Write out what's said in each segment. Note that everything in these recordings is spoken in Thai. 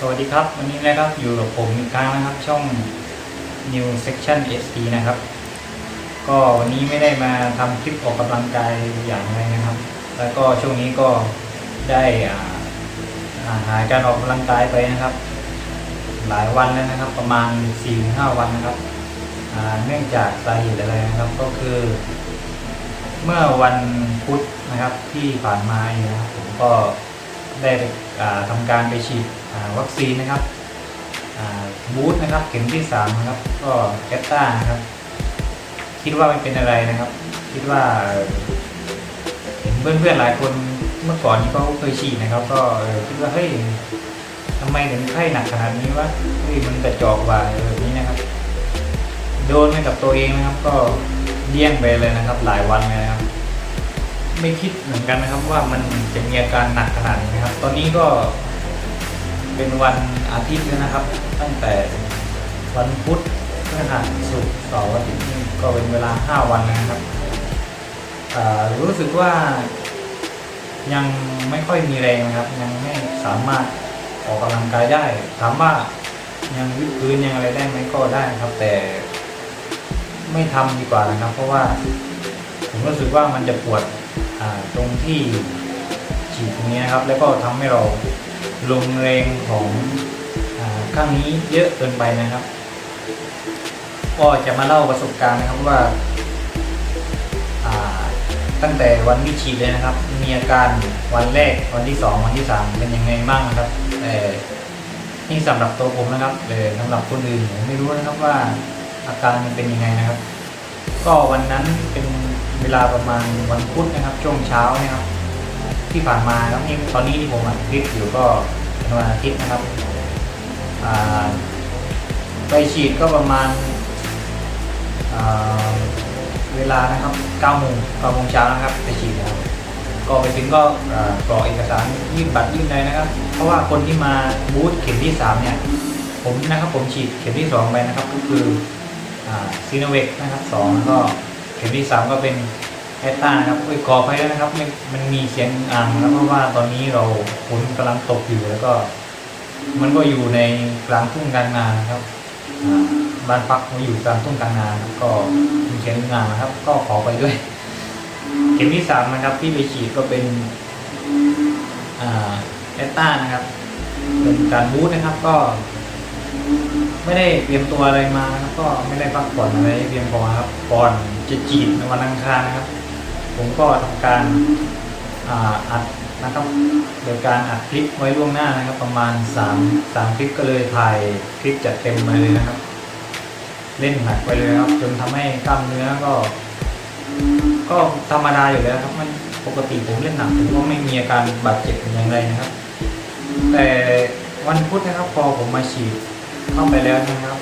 สวัสดีครับ วันนี้นะครับอยู่กับผมอีกครั้งนะครับ ช่อง New Section SD นะครับ ก็วันนี้ไม่ได้มาทำคลิปออกกำลังกายอย่างไรนะครับ แล้วก็ช่วงนี้ก็ได้อ่าหายการออกกำลังกายไปนะครับ หลายวันแล้วนะครับ ประมาณ 4-5 วันนะครับเนื่องจากสาเหตุอะไรนะครับก็คือ เมื่อวันพุธนะครับที่ผ่านมาเนะครับผมก็ได้ไปอ่าทำการไปฉีด วัคซีนนะครับบูสต์นะครับเข็มที่สามนะครับก็แกตตานะครับคิดว่าไม่เป็นอะไรนะครับ คิดว่าเห็นเพื่อนๆหลายคนเมื่อก่อนนี้ก็เคยฉีดนะครับ ก็คิดว่าเฮ้ยทำไมถึงไข้หนักขนาดนี้วะเฮ้ยมันกระจอกว่าแบบนี้นะครับ โดนไปกับตัวเองนะครับ ก็เลี่ยงไปเลยนะครับ หลายวันเลยนะครับ ไม่คิดเหมือนกันนะครับว่ามันจะมีอาการหนักขนาดนี้นะครับ ตอนนี้ก็ เป็นวันอาทิตย์ด้วนะครับ ตั้งแต่วันพุธพฤหัสศุกร์เสาร์อาทิตย์นี่ก็เป็นเวลาห้าวันนะครับอ่ารู้สึกว่ายังไม่ค่อยมีแรงนะครับ ยังไม่สามารถออกกำลังกายได้ถามว่ายังวิดพื้นยังอะไรได้ไหมก็ได้ครับ แต่ไม่ทำดีกว่านะครับ เพราะว่าผมรู้สึกว่ามันจะปวดอ่าตรงที่ฉีดตรงนี้นะครับ แล้วก็ทำให้เรา ลงแรงของอข้างนี้เยอะเกินไปนะครับ ก็จะมาเล่าประสบการณ์นะครับว่าตั้งแต่วันที่ฉีดเลยนะครับ มีอาการวันแรกวันที่สองวันที่สามเป็นยังไงบ้างนะครับแต่นี่สำหรับตัวผมนะครับเลยสำหรับคนอื่นผมไม่รู้นะครับว่าอาการมันเป็นยังไงนะครับ ก็วันนั้นเป็นเวลาประมาณวันพุธนะครับช่วงเช้านะครับ ที่ผ่านมาแล้วนี่ตอนนี้ที่ผมอัดคลิปอยู่ก็เป็นวันอาทิตย์นะครับไปฉีดก็ประมาณอ่าเวลานะครับ9โมง9โมงเช้านะครับไปฉีดนะครับก็ไปถึงก็กรอกเอกสารยื่นบัตรยื่นอะไรนะครับ เพราะว่าคนที่มาบูธเข็มที่สามเนี่ย ผมนะครับผมฉีดเข็มที่สองไปนะครับ ก็คือซีโนเวกนะครับสองแล้วก็เข็มที่สามก็เป็น แอตตานะครับไปกอไปแล้วนะครับมันมันมีเสียงอ่างแล้วเพราะว่าตอนนี้เราฝนกำลังตกอยู่แล้วก็ มันก็อยู่ในกลางทุ่งกลางนานครับบ้านพักมาอยู่กลางทุ่งกลางนาครับก็มีเสียงอ่างนะครับ ก็ขอไปด้วย เข็มที่สามนะครับที่ไปฉีดก็เป็นอ่าแอตตานะครับเป็นการบูสต์นะครับก็ ไม่ได้เตรียมตัวอะไรมาครับก็ไม่ได้พักผ่อนอะไรเพียงพอครับก่อนจะจีบในวันอังคารนะครับ ผมก็ทำการอัดนะครับโดยการอัดคลิปไว้ล่วงหน้านะครับ ประมาณ3 3คลิปก็เลยถ่ายคลิปจัดเต็มมาเลยนะครับ เล่นหนักไปเลยครับจนทำให้กล้ามเนื้อก็ ก็ธรรมดาอยู่แล้วครับ มันปกติผมเล่นหนักผมก็ไม่มีอาการบาดเจ็บอย่างไรนะครับ แต่วันพุธนะครับพอผมมาฉีดเข้าไปแล้วนะครับ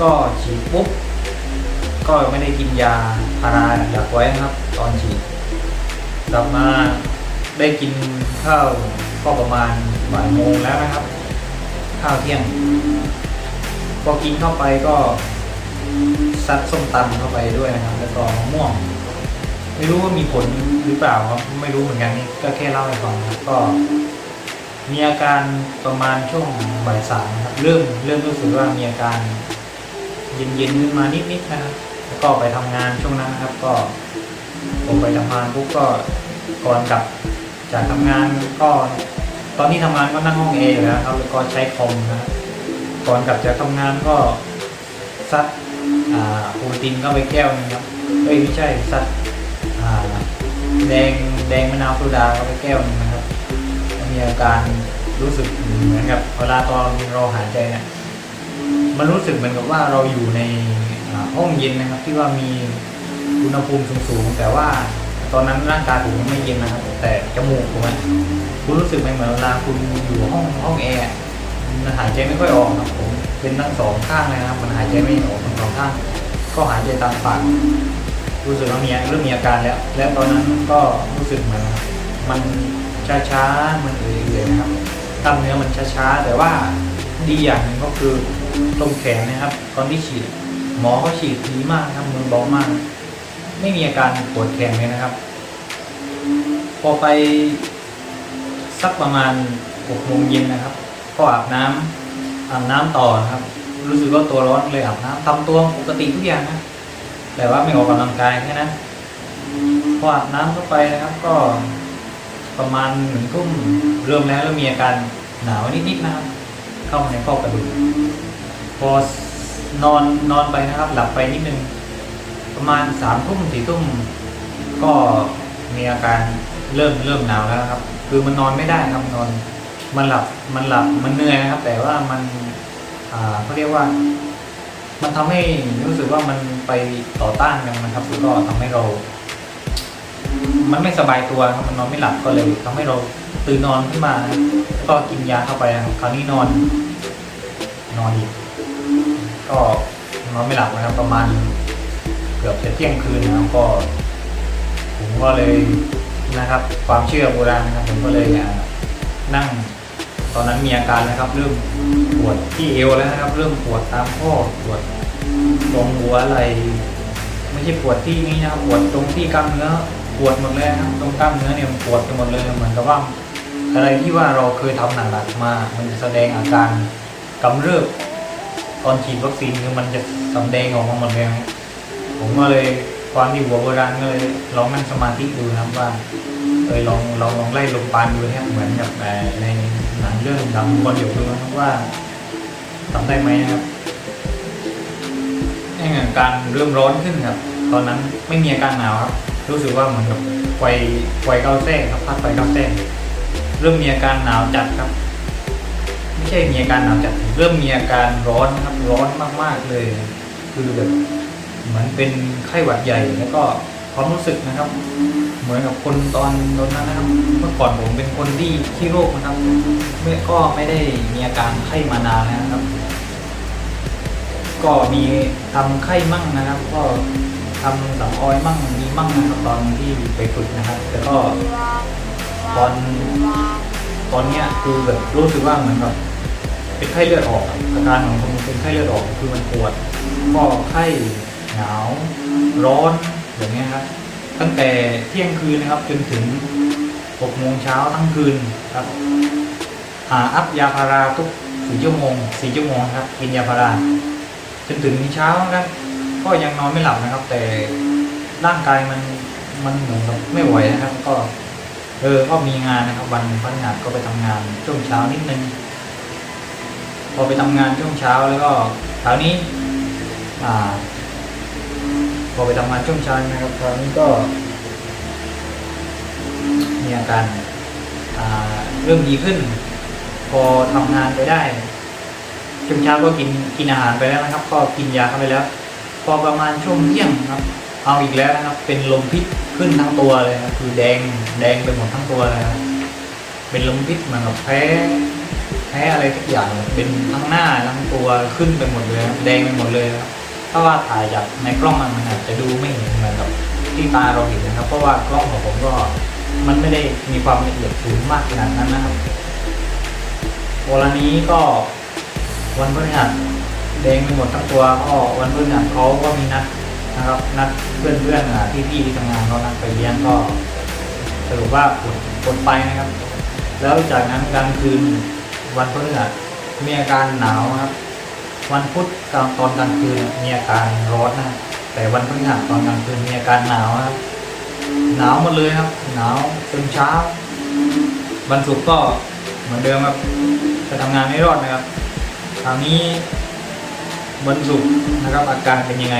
ก็ฉีดปุ๊บ ก็ไม่ได้กินยาพาราอยากไว้นะครับ ตอนฉีดกลับมาได้กินข้าวก็ประมาณบ่ายโมงแล้วนะครับ ข้าวเที่ยงพอกินเข้าไปก็ซัดส้มตำเข้าไปด้วยนะครับ แล้วก็มะม่วง ไม่รู้ว่ามีผลหรือเปล่าครับไม่รู้เหมือนกันนี่ก็แค่เล่าให้ฟังนะครับก็ มีอาการประมาณช่วงบ่ายสามนะครับ เริ่มเริ่มรู้สึกว่ามีอาการเย็นๆขึ้นมานิดๆนะครับ แล้วก็ไปทำงานช่วงนั้นนะครับ ก็ผมไปทำงานปุ๊บก็ก่อนกลับจากทำงานก็ ตอนที่ทำงานก็นั่งห้องเออยู่แล้วครับแล้วก็ใช้คอมนะครับก่อนกลับจากทำงานก็ซัดอ่าโปรตีนเข้าไปแก้วนึงครับเอ้ยไม่ใช่ซัดแดงแดงมะนาวโซดาเข้าไปแก้วนึงนะครับมีอาการรู้สึกเหมือนกับเวลาตอนเราหายใจเนี่ยมันรู้สึกเหมือนกับว่าเราอยู่ใน ห้องเย็นนะครับ ที่ว่ามีอุณหภูมิสูงๆแต่ว่าตอนนั้นร่างกายผมยังไม่เย็นนะครับ แต่จมูกผมคุณรู้สึกไหมเหมือนเวลาคุณอยู่ห้องห้องแอร์มันหายใจไม่ค่อยออกครับผมเป็นทั้งสองข้างเลยนะครับ มันหายใจไม่ออกทั้งสองข้าง ก็หายใจตามปากรู้สึกว่ามีเริ่มมีอาการแล้ว และตอนนั้นก็รู้สึกเหมือนมันช้าๆมันเอื่อยๆนะครับกล้ามเนื้อมันช้าๆแต่ว่าดีอย่างนึงก็คือตรงแขนนะครับ ตอนที่ฉีด หมอเขาฉีดดีมากครับมือเบามาก ไม่มีอาการปวดแขนเลยนะครับ พอไปสักประมาณหกโมงเย็นนะครับ ก็อาบน้ำอาบน้ำต่อนะครับ รู้สึกว่าตัวร้อนเลยอาบน้ำทำตัวปกติทุกอย่างนะแต่ว่าไม่ออกกำลังกายแค่นั้นพออาบน้ำเข้าไปนะครับ ก็ประมาณหนึ่งทุ่มเริ่มแล้วเริ่มมีอาการหนาวนิดๆนะครับ เข้ามาในข้อกระดูกพอ นอนนอนไปนะครับ หลับไปนิดนึง ประมาณสามทุ่มสี่ทุ่มก็มีอาการเริ่มเริ่มหนาวแล้วครับ คือมันนอนไม่ได้ครับนอน มันหลับมันหลับมันเหนื่อยนะครับ แต่ว่ามันอ่าเขาเรียกว่า มันทำให้รู้สึกว่ามันไปต่อต้านกันนะครับแล้วก็ทำให้เรา มันไม่สบายตัวครับมันนอนไม่หลับก็เลยทำให้เราตื่นนอนขึ้นมา ก็กินยาเข้าไปครับคราวนี้นอน นอนอีก ก็นอนไม่หลับนะครับ ประมาณเกือบจะเที่ยงคืนนะครับก็ผมก็เลยนะครับ ความเชื่อโบราณนะครับ ผมก็เลยนั่งตอนนั้นมีอาการนะครับ เริ่มปวดที่เอวแล้วนะครับ เริ่มปวดตามข้อปวดตรงหัวไหล่ไม่ใช่ปวดที่นี่นะครับปวดตรงที่กล้ามเนื้อปวดหมดเลยนะครับตรงกล้ามเนื้อเนี่ยมันปวดไปหมดเลยเหมือนกับว่าอะไรที่ว่าเราเคยทำหนักๆมา มันแสดงอาการกำเริบ ตอนฉีดวัคซีนคือมันจะสำแดงออกมาหมดเลยครับผมก็เลยความที่หัวโบราณก็เลยลองนั่งสมาธิดูนะครับว่าเออลองลองลองไล่ลมปานดูนะเหมือนกับในหนังเรื่องดังบอลอยู่ดูนะครับว่าทำได้ไหมนะครับนี่อการเริ่มร้อนขึ้นครับ ตอนนั้นไม่มีอาการหนาวครับ รู้สึกว่าเหมือนกับไฟไฟเข้าแทรกครับพัดไฟเข้าแทรกเริ่มมีอาการหนาวจัดครับ ไม่ใช่มีอาการหนาวจัดเริ่มมีอาการร้อนครับร้อนมากๆเลย คือแบบเหมือนเป็นไข้หวัดใหญ่แล้วก็ความรู้สึกนะครับ เหมือนกับคนตอนตอนนั้นนะครับ เมื่อก่อนผมเป็นคนที่ขี้โรคนะครับไม่ก็ไม่ได้มีอาการไข้มานานแล้วนะครับ ก็มีทำไข้มั่งนะครับ ก็ทำสังออยมั่งมีมั่งนะครับตอนที่ไปฝึกนะครับแต่ก็ตอน ตอนเนี้ยคือแบบรู้สึกว่าเหมือนกับเป็นไข้เลือดออกอาการของผมเป็นไข้เลือดออกคือมันปวดก็ไข้หนาวร้อนอย่างเงี้ยครับตั้งแต่เที่ยงคืนนะครับจนถึง6โมงเช้าทั้งคืนครับหาอัพยาพาราทุกสี่ชั่วโมงสี่ชั่วโมงครับกินยาพาราจนถึงเช้าครับก็ยังนอนไม่หลับนะครับ แต่ร่างกายมันมันเหมือนกับไม่ไหวนะครับ ก็ เออก็มีงานนะครับวันพฤหัสก็ไปทำงานช่วงเช้านิดนึง พอไปทำงานช่วงเช้าแล้วก็คราวนี้ อ่า พอไปทำงานช่วงเช้านะครับคราวนี้ก็ มีอาการอ่าเริ่มดีขึ้น พอทำงานไปได้ช่วงเช้าก็กินกินอาหารไปแล้วนะครับ ก็กินยาเข้าไปแล้ว พอประมาณช่วงเที่ยงครับ เอาอีกแล้วนะครับ เป็นลมพิษ ขึ้นทั้งตัวเลยครับคือแดงแดงไปหมดทั้งตัวเลยครับเป็นลมพิษมือนกับแพ้แพ้อะไรทุกอย่างเลยเป็นทั้งหน้าทั้งตัวขึ้นไปหมดเลยแดงไปหมดเลยครับถ้าว่าถ่ายจากในกล้องมันมันอาจจะดูไม่เห็นเหมือนกับที่ตาเราเห็นนะครับ เพราะว่ากล้องของผมก็มันไม่ได้มีความละเอียดสูงมากขนาดนั้นนะครับวันนี้ก็วันพฤหัสแดงไปหมดทั้งตัวก็วันพฤหัสเขาก็มีนัด นะครับนัดเพื่อนเพื่อนๆอ่าที่พี่ที่ทำงานเขานัดไปเลี้ยงก็สรุปว่าผลผลไปนะครับ แล้วจากนั้นกลางคืนวันพฤหัสมีอาการหนาวครับ วันพุธกลางตอนกลางคืนมีอาการร้อนนะแต่วันพฤหัสตอนกลางคืนมีอาการหนาวครับหนาวหมดเลยครับ หนาวจนเช้า วันศุกร์ก็เหมือนเดิมครับจะทำงานไม่รอดนะครับคราวนี้วันศุกร์นะครับอาการเป็นยังไง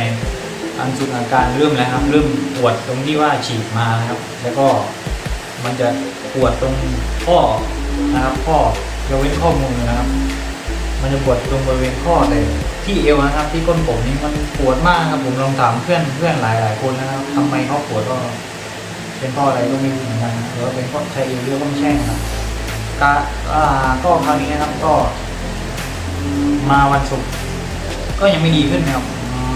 วันศุกร์อาการเริ่มแล้วครับ เริ่มปวดตรงที่ว่าฉีดมานะครับ แล้วก็มันจะปวดตรงข้อนะครับข้อยกเว้นข้อมือนะครับ มันจะปวดตรงบริเวณข้อแต่ที่เอวนะครับ ที่ก้นผมนี่มันปวดมากครับผมลองถามเพื่อนเพื่อนหลายหลายคนนะครับทำไมเขาปวดก็เป็นเพราะอะไรก็ไม่รู้เหมือนกันะหรือว่าเป็นเพราะใช้เอวเยอะก็ไม่ใช่นะครับก็ก็คราวนี้นะครับก็ มาวันศุกร์ก็ยังไม่ดีขึ้นนะครับ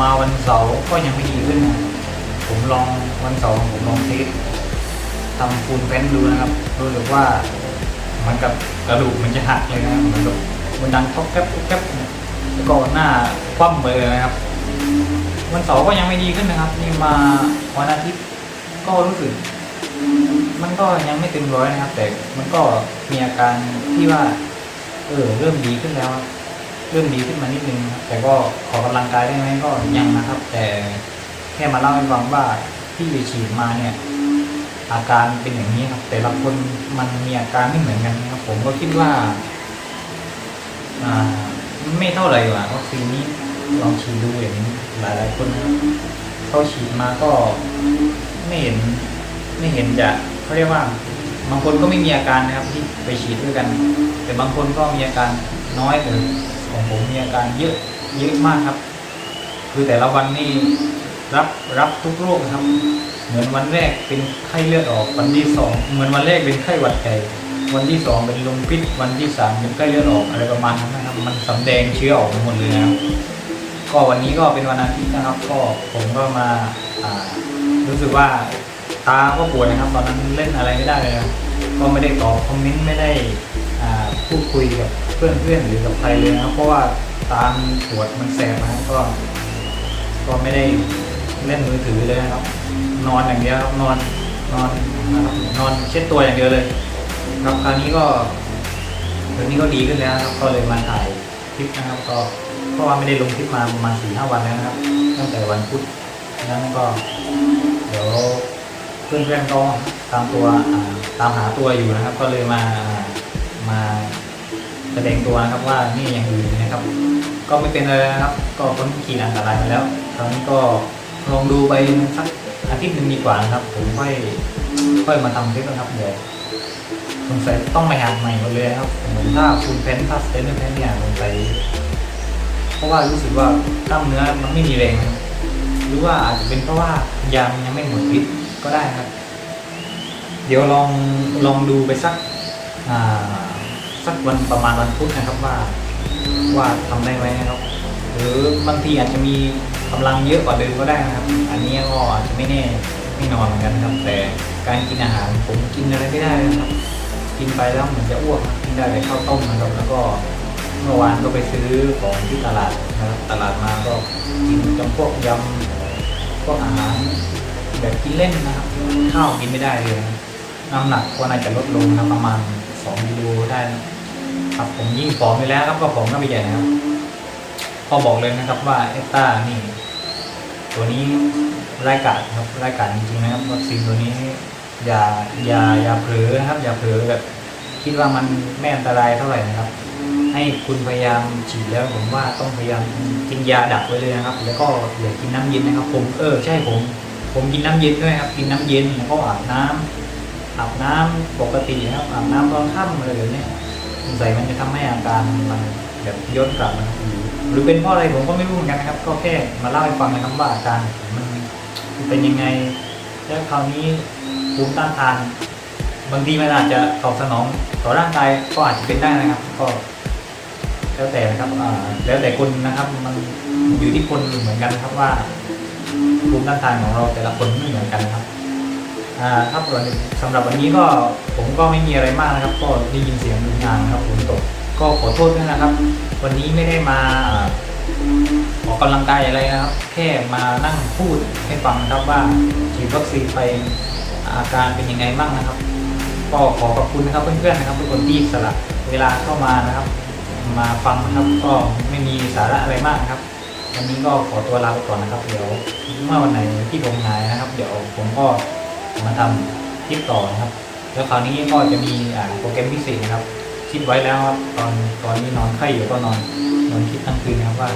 มาวันเสาร์ก็ยังไม่ดีขึ้นนะผมลองวันเสาร์ผมลองเทสทำฟูลแฟนดูนะครับรู้สึกว่ามือนกับกระดูกมันจะหักเลยนะครันกับมันดังท็อกแก๊บท็อกแก๊บเนี่ยแล้วก็หน้าคว่ำไปเลยนะครับ วันเสาร์ก็ยังไม่ดีขึ้นนะครับนี่มาวันอาทิตย์ก็รู้สึก มันก็ยังไม่เต็มร้อยนะครับ แต่มันก็มีอาการที่ว่า เออเริ่มดีขึ้นแล้วครับ เริ่มดีขึ้นมานิดนึงแต่ก็ขอกำลังกายได้ไหมก็ยังนะครับ แต่แค่มาเล่าให้ฟังว่าที่ไปฉีดมาเนี่ยอาการเป็นอย่างนี้ครับแต่ละคนมันมีอาการไม่เหมือนกันครับผมก็คิดว่าอ่า ไม่เท่าไหร่ว่ะวัคซีนนี้ลองฉีดดูอย่างนี้หลายๆคนนะครับเขาฉีดมาก็ไม่เห็น ไม่เห็นจะเขาเรียกว่า บางคนก็ไม่มีอาการนะครับที่ไปฉีดด้วยกัน แต่บางคนก็มีอาการน้อยแต่ ของผมมีอาการเยอะเยอะมากครับ คือแต่ละวันนี่รับรับทุกโรคครับ เหมือนวันแรกเป็นไข้เลือดออกวันที่สองเหมือนวันแรกเป็นไข้หวัดใหญ่วันที่สองเป็นลมพิษวันที่สามเป็นไข้เลือดออกอะไรประมาณนั้นนะครับ มันสำแดงเชื้อออกมาหมดเลยนะครับก็วันนี้ก็เป็นวันอาทิตย์นะครับ ก็ผมก็มาารู้สึกว่าตาก็ปวดนะครับ ตอนนั้นเล่นอะไรไม่ได้เลยนะก็ไม่ได้ตอบคอมเมนต์ไม่ได้พูดคุยกับ เพื่อนๆหรือกับใครเลยนะเพราะว่าตามปวดมันแสบนะครับก็ ก็ไม่ได้เล่นมือถือเลยนะครับ นอนอย่างเดียวครับนอนนอนนะครับนอนเช็ดตัวอย่างเดียวเลย ครับคราวนี้ก็เดี๋ยวนี้ก็ดีขึ้นแล้วครับก็เลยมาถ่ายคลิปนะครับ ก็เพราะว่าไม่ได้ลงคลิปมาประมาณสี่ห้าวันแล้วนะครับ ตั้งแต่วันพุธนั้นก็ เดี๋ยวเพื่อนๆก็ตามตัวตามหาตัวอยู่นะครับ ก็เลยมามา แสดงตัวนะครับว่านี่ยังอยู่นะครับ ก็ไม่เป็นอะไรนะครับ ก็พ้นขีดอันตรายมาแล้วคราวนี้ก็ลองดูไปสักอาทิตย์หนึ่งดีกว่านะครับ ผมค่อยค่อยมาทำคลิปนะครับเดี๋ยวสงสัยต้องไปหาใหม่หมดเลยครับเหมือนถ้าคุณเพนถ้าสเตนเพนเนี่ยสงสัยเพราะว่ารู้สึกว่ากล้ามเนื้อมันไม่มีแรงหรือว่าอาจจะเป็นเพราะว่ายามันยังไม่หมดฤทธิ์ก็ได้ครับ เดี๋ยวลองลองดูไปสักอ่า สักวันประมาณวันพุธนะครับว่าว่าทำได้ไหมนะครับ หรือบางทีอาจจะมีกำลังเยอะกว่าเดิมก็ได้นะครับ อันนี้ก็อาจจะไม่แน่ไม่นอนเหมือนกันครับ แต่การกินอาหารผมกินอะไรไม่ได้นะครับ กินไปแล้วเหมือนจะอ้วกกินได้แต่ข้าวต้มนะครับแล้วก็เมื่อวานก็ไปซื้อของที่ตลาดนะครับตลาดมาก็กินจำพวกยำพวกอาหารแบบกินเล่นนะครับ ข้าวกินไม่ได้เลยน้ำหนักก็น่าจะลดลงนะประมาณ2กิโลได้นะ ครับผมยิ่งผอมไปแล้วครับก็ผอมก็ไปใหญ่นะครับพอบอกเลยนะครับว่าเอสตานี่ ตัวนี้รายการครับรายการจริงๆนะครับวัคซีนตัวนี้อย่าอย่าอย่าเผลอนะครับ อย่าเผลอแบบคิดว่ามันไม่อันตรายเท่าไหร่นะครับ ให้คุณพยายามฉีดแล้วผมว่าต้องพยายามกินยาดักไว้เลยนะครับ แล้วก็อย่ากินน้ำเย็นนะครับ ผมเออใช่ผม ผมกินน้ำเย็นด้วยครับ กินน้ำเย็นแล้วก็อาบน้ำอาบน้ำปกตินะครับอาบน้ำตอนค่ำอะไรแบบนี้ สงสัยมันจะทำให้อาการมันแบบย้อนกลับมาหรือหรือเป็นเพราะอะไรผมก็ไม่รู้เหมือนกันนะครับ ก็แค่มาเล่าให้ฟังนะครับว่าอาการมันเป็นยังไง แล้วคราวนี้ภูมิต้านทาน บางทีมันอาจจะตอบสนองต่อร่างกายก็อาจจะเป็นได้นะครับ ก็ แล้วแต่นะครับแล้วแต่คนนะครับ มันอยู่ที่คนเหมือนกันนะครับว่าภูมิต้านทานของเราแต่ละคนไม่เหมือนกันนะครับ อ่าครับสำหรับวันนี้ก็ผมก็ไม่มีอะไรมากนะครับ ก็ได้ยินเสียงดูงานนะครับฝนตกก็ขอโทษด้วยนะครับ วันนี้ไม่ได้มาออกกำลังกายอะไรนะครับ แค่มานั่งพูดให้ฟังนะครับว่าฉีดวัคซีนไปอาการเป็นยังไงบ้างนะครับ ก็ขอขอบคุณนะครับเพื่อนๆนะครับทุกคนที่สละเวลาเข้ามานะครับ มาฟังนะครับก็ไม่มีสาระอะไรมากนะครับวันนี้ก็ขอตัวลาไปก่อนนะครับ เดี๋ยวเมื่อวันไหนที่ผมหายนะครับ เดี๋ยวผมก็ มาทำคลิปต่อนะครับ แล้วคราวนี้ก็จะมีโปรแกรมพิเศษนะครับคิดไว้แล้วครับตอนตอนนี้นอนไข้อยู่ก็นอนนอนคิดทั้งคืนนะครับว่า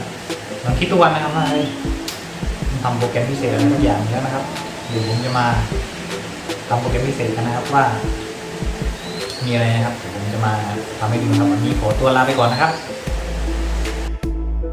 นอนคิดทุกวันนะครับว่าเฮ้ยทำโปรแกรมพิเศษอะไรทุกอย่างแล้วนะครับเดี๋ยวผมจะมาทำโปรแกรมพิเศษกันนะครับว่า มีอะไรนะครับผมจะมาทำให้ดูครับวันนี้ขอตัวลาไปก่อนนะครับ